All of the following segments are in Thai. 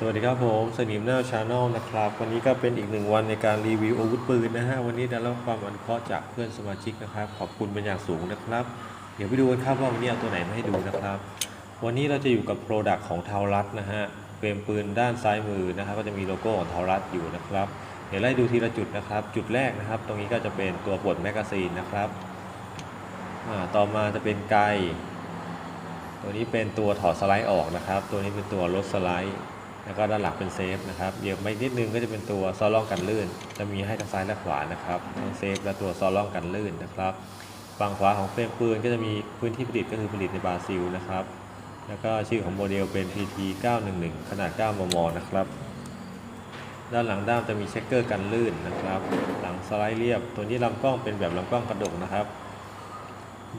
สวัสดีครับผมสนิมหน้าชาแนลนะครับ วันนี้ก็เป็นอีกหนึ่งวันในการรีวิวอาวุธปืนนะฮะ วันนี้ได้รับความอนุเคราะห์จากเพื่อนสมาชิกนะครับ ขอบคุณเป็นอย่างสูงนะครับ เดี๋ยวไปดูกันครับว่าวันนี้เอาตัวไหนมาให้ดูนะครับ วันนี้เราจะอยู่กับโปรดักต์ของเทารัตนะฮะเฟรมปืนด้านซ้ายมือนะครับ ก็จะมีโลโก้ของเทารัตอยู่นะครับ เดี๋ยวไล่ดูทีละจุดนะครับ จุดแรกนะครับ ตรงนี้ก็จะเป็นตัวปลดแมกกาซีนนะครับต่อมาจะเป็นไกตัวนี้เป็นตัวถอดสไลด์ออกนะครับ ตัวนี้เป็นตัวลดสไลด์ แล้วก็ด้านหลังเป็นเซฟนะครับเดี๋ยวไม่นิดนึงก็จะเป็นตัวซอลล่องกันลื่น จะมีให้ทั้งซ้ายและขวานะครับทั้งเซฟและตัวซอลล่องกันลื่นนะครับฝั่งขวาของเฟรมปืนก็จะมีพื้นที่ผลิตก็คือผลิตในบราซิลนะครับ แล้วก็ชื่อของโมเดลเป็น PT 911 ขนาด 9 มม นะครับ ด้านหลังด้ามจะมีเช็คเกอร์กันลื่นนะครับ หลังสไลด์เรียบ ตัวนี้ลำกล้องเป็นแบบลำกล้องกระดกนะครับ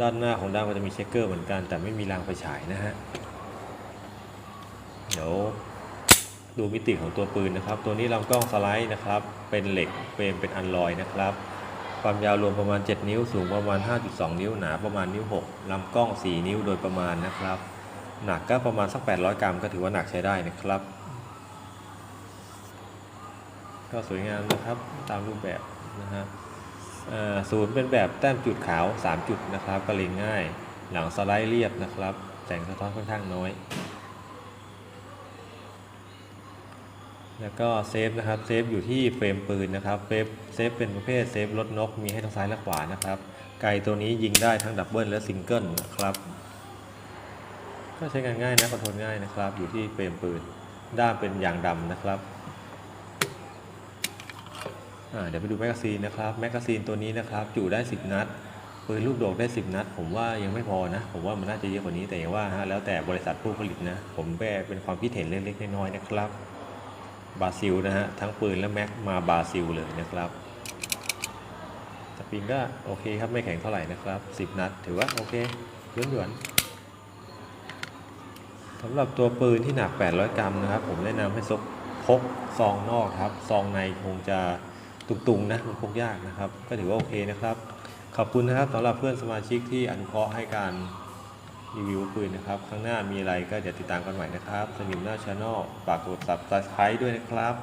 ด้านหน้าของด้ามก็จะมีเช็คเกอร์เหมือนกัน แต่ไม่มีรางไฟฉายนะฮะ เดี๋ยว ดูมิติของตัวปืนนะครับ ตัวนี้ลำกล้องสไลด์นะครับ เป็นเหล็กเฟรมเป็นอันลอยนะครับ ความยาวรวมประมาณ 7 นิ้ว สูงประมาณ 5.2 นิ้ว หนาประมาณนิ้ว 6ลำกล้อง 4 นิ้วโดยประมาณนะครับ หนักก็ประมาณสัก 800 กรัมก็ถือว่าหนักใช้ได้นะครับ ก็สวยงามนะครับตามรูปแบบนะฮะศูนย์เป็นแบบแต้มจุดขาว 3 จุดนะครับ ก็เล็งง่าย หลังสไลด์เรียบนะครับ แสงสะท้อนค่อนข้างน้อย แล้วก็เซฟนะครับเซฟอยู่ที่เฟรมปืนนะครับเซฟเซฟเป็นประเภทเซฟลดนกมีให้ทั้งซ้ายและขวานะครับ ไกตัวนี้ยิงได้ทั้งดับเบิลและซิงเกิลนะครับ ก็ใช้งานง่ายนะคอนโทรลง่ายนะครับ อยู่ที่เฟรมปืน ด้ามเป็นยางดำนะครับเดี๋ยวไปดูแมกกาซีนนะครับแมกกาซีนตัวนี้นะครับจุได้ 10 นัดปืนลูกโดดได้ 10 นัด ผมว่ายังไม่พอนะ ผมว่ามันน่าจะเยอะกว่านี้แต่ว่าฮะแล้วแต่บริษัทผู้ผลิตนะ ผมแค่เป็นความคิดเห็นเล็กๆน้อยๆนะครับ บราซิลนะฮะ ทั้งปืนและแม็กมาบราซิลเลยนะครับสปริงก็โอเคครับ ไม่แข็งเท่าไหร่นะครับ 10 นัด ถือว่าโอเคหยวนๆสำหรับตัวปืนที่หนัก 800 กรัมนะครับ ผมแนะนำให้ซกพกซองนอกครับ ซองในคงจะตุงๆนะมันพกยากนะครับ ก็ถือว่าโอเคนะครับ ขอบคุณนะครับสำหรับเพื่อนสมาชิกที่อนุเคราะห์ให้การ รีวิวปืนนะครับ ข้างหน้ามีอะไรก็เดี๋ยวติดตามกันใหม่นะครับ สนิมหน้าชาแนลฝากกด subscribe ด้วยนะครับ